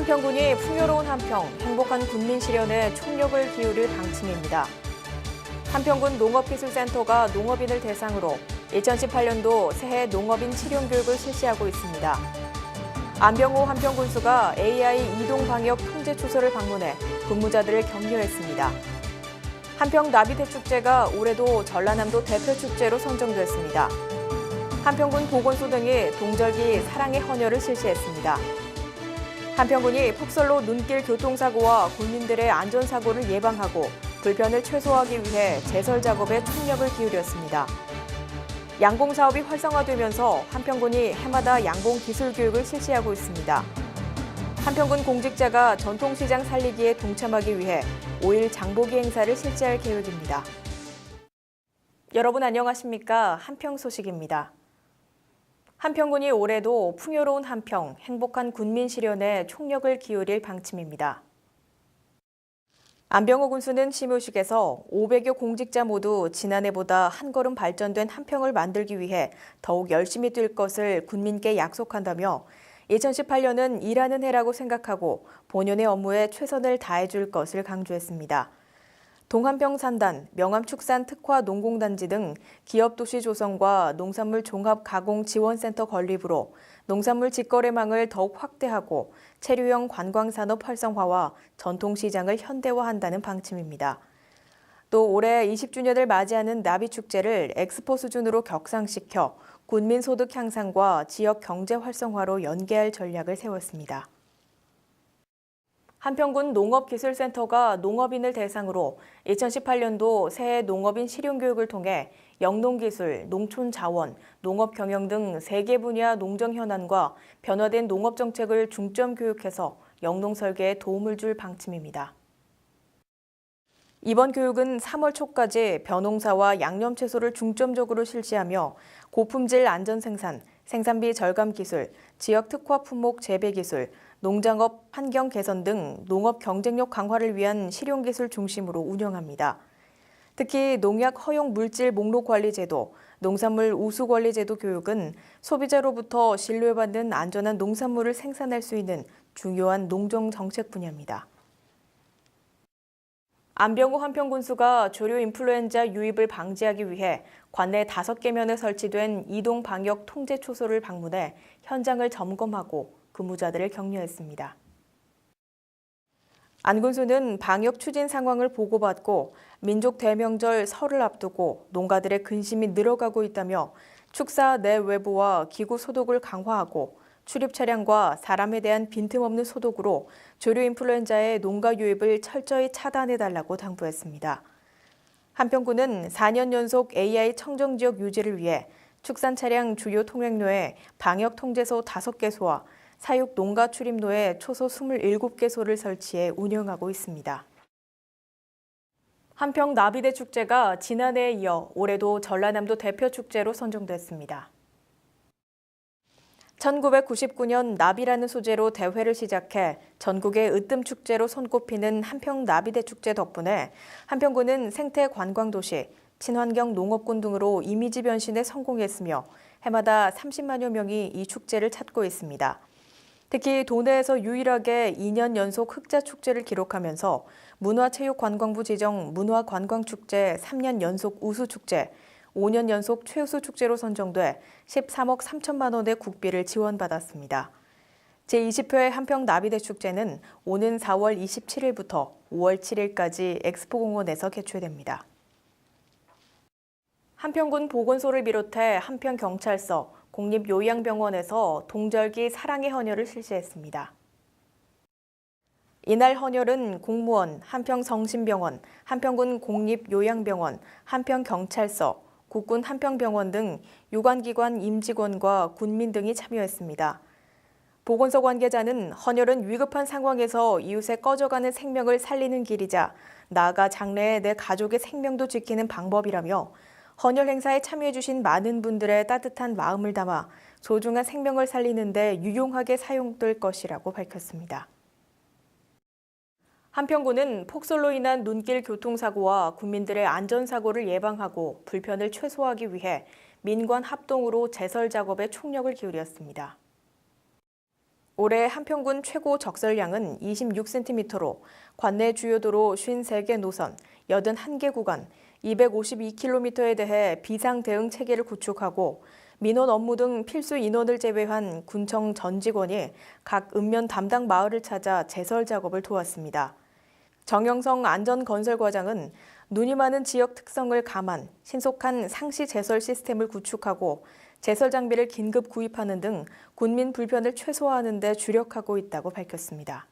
한평군이 풍요로운 한평, 행복한 군민 실현에 총력을 기울일 방침입니다. 한평군 농업기술센터가 농업인을 대상으로 2018년도 새해 농업인 실용 교육을 실시하고 있습니다. 안병호 한평군수가 AI 이동 방역 통제 초소를 방문해 근무자들을 격려했습니다. 한평 나비대 축제가 올해도 전라남도 대표 축제로 선정됐습니다. 한평군 보건소 등이 동절기 사랑의 헌혈을 실시했습니다. 한평군이 폭설로 눈길 교통사고와 국민들의 안전사고를 예방하고 불편을 최소화하기 위해 제설 작업에 총력을 기울였습니다. 양봉 사업이 활성화되면서 한평군이 해마다 양봉 기술 교육을 실시하고 있습니다. 한평군 공직자가 전통시장 살리기에 동참하기 위해 5일 장보기 행사를 실시할 계획입니다. 여러분 안녕하십니까? 한평 소식입니다. 한평군이 올해도 풍요로운 한평, 행복한 군민 실현에 총력을 기울일 방침입니다. 안병호 군수는 시무식에서 500여 공직자 모두 지난해보다 한 걸음 발전된 한평을 만들기 위해 더욱 열심히 뛸 것을 군민께 약속한다며 2018년은 일하는 해라고 생각하고 본연의 업무에 최선을 다해줄 것을 강조했습니다. 동한평 산단, 명암축산 특화 농공단지 등 기업도시 조성과 농산물 종합 가공 지원센터 건립으로 농산물 직거래망을 더욱 확대하고 체류형 관광산업 활성화와 전통시장을 현대화한다는 방침입니다. 또 올해 20주년을 맞이하는 나비축제를 엑스포 수준으로 격상시켜 군민 소득 향상과 지역 경제 활성화로 연계할 전략을 세웠습니다. 한평군 농업기술센터가 농업인을 대상으로 2018년도 새해 농업인 실용교육을 통해 영농기술, 농촌자원, 농업경영 등세개 분야 농정 현안과 변화된 농업정책을 중점 교육해서 영농 설계에 도움을 줄 방침입니다. 이번 교육은 3월 초까지 벼농사와 양념채소를 중점적으로 실시하며 고품질 안전생산, 생산비 절감 기술, 지역 특화 품목 재배 기술, 농장업 환경 개선 등 농업 경쟁력 강화를 위한 실용기술 중심으로 운영합니다. 특히 농약 허용 물질 목록 관리 제도, 농산물 우수 관리 제도 교육은 소비자로부터 신뢰받는 안전한 농산물을 생산할 수 있는 중요한 농정 정책 분야입니다. 안병호 한평군수가 조류 인플루엔자 유입을 방지하기 위해 관내 5개 면에 설치된 이동 방역 통제 초소를 방문해 현장을 점검하고 근무자들을 격려했습니다. 안 군수는 방역 추진 상황을 보고받고 민족 대명절 설을 앞두고 농가들의 근심이 늘어가고 있다며 축사 내 외부와 기구 소독을 강화하고 출입 차량과 사람에 대한 빈틈없는 소독으로 조류 인플루엔자의 농가 유입을 철저히 차단해달라고 당부했습니다. 한평군은 4년 연속 AI 청정 지역 유지를 위해 축산 차량 주요 통행로에 방역 통제소 5개소와 사육 농가 출입로에 초소 27개소를 설치해 운영하고 있습니다. 한평 나비대 축제가 지난해에 이어 올해도 전라남도 대표 축제로 선정됐습니다. 1999년 나비라는 소재로 대회를 시작해 전국의 으뜸 축제로 손꼽히는 한평 나비대 축제 덕분에 한평군은 생태 관광 도시, 친환경 농업군 등으로 이미지 변신에 성공했으며 해마다 30만여 명이 이 축제를 찾고 있습니다. 특히 도내에서 유일하게 2년 연속 흑자 축제를 기록하면서 문화체육관광부 지정 문화관광축제 3년 연속 우수축제, 5년 연속 최우수 축제로 선정돼 13억 3천만 원의 국비를 지원받았습니다. 제20회 한평 나비대 축제는 오는 4월 27일부터 5월 7일까지 엑스포공원에서 개최됩니다. 한평군 보건소를 비롯해 한평경찰서, 공립요양병원에서 동절기 사랑의 헌혈을 실시했습니다. 이날 헌혈은 공무원, 한평성심병원, 한평군 공립요양병원, 한평경찰서, 국군 한평병원 등 유관기관 임직원과 군민 등이 참여했습니다. 보건소 관계자는 헌혈은 위급한 상황에서 이웃의 꺼져가는 생명을 살리는 길이자 나아가 장래에 내 가족의 생명도 지키는 방법이라며 헌혈 행사에 참여해주신 많은 분들의 따뜻한 마음을 담아 소중한 생명을 살리는 데 유용하게 사용될 것이라고 밝혔습니다. 한평군은 폭설로 인한 눈길 교통사고와 국민들의 안전사고를 예방하고 불편을 최소화하기 위해 민관 합동으로 제설 작업에 총력을 기울였습니다. 올해 한평군 최고 적설량은 26cm로 관내 주요 도로 53개 노선, 81개 구간, 252km에 대해 비상 대응 체계를 구축하고 민원 업무 등 필수 인원을 제외한 군청 전 직원이 각 읍면 담당 마을을 찾아 제설 작업을 도왔습니다. 정영성 안전건설과장은 눈이 많은 지역 특성을 감안 신속한 상시 제설 시스템을 구축하고 제설 장비를 긴급 구입하는 등 군민 불편을 최소화하는 데 주력하고 있다고 밝혔습니다.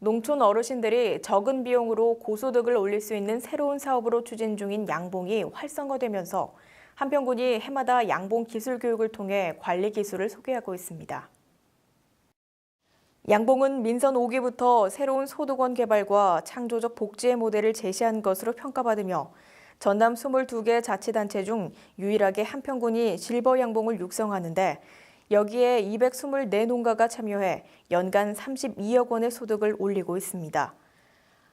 농촌 어르신들이 적은 비용으로 고소득을 올릴 수 있는 새로운 사업으로 추진 중인 양봉이 활성화되면서 한평군이 해마다 양봉 기술 교육을 통해 관리 기술을 소개하고 있습니다. 양봉은 민선 5기부터 새로운 소득원 개발과 창조적 복지의 모델을 제시한 것으로 평가받으며 전남 22개 자치단체 중 유일하게 한평군이 실버 양봉을 육성하는데 여기에 224농가가 참여해 연간 32억 원의 소득을 올리고 있습니다.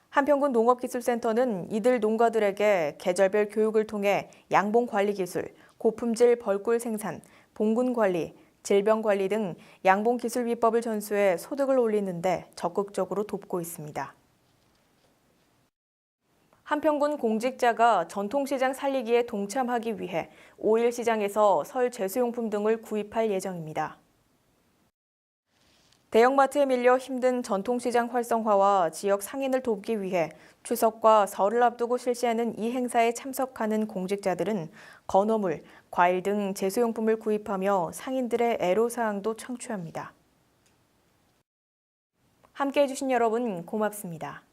한평군 농업기술센터는 이들 농가들에게 계절별 교육을 통해 양봉 관리 기술, 고품질 벌꿀 생산, 봉군 관리, 질병 관리 등 양봉 기술 비법을 전수해 소득을 올리는데 적극적으로 돕고 있습니다. 한평군 공직자가 전통시장 살리기에 동참하기 위해 5일 시장에서 설 제수용품 등을 구입할 예정입니다. 대형마트에 밀려 힘든 전통시장 활성화와 지역 상인을 돕기 위해 추석과 설을 앞두고 실시하는 이 행사에 참석하는 공직자들은 건어물, 과일 등 제수용품을 구입하며 상인들의 애로사항도 청취합니다. 함께해 주신 여러분 고맙습니다.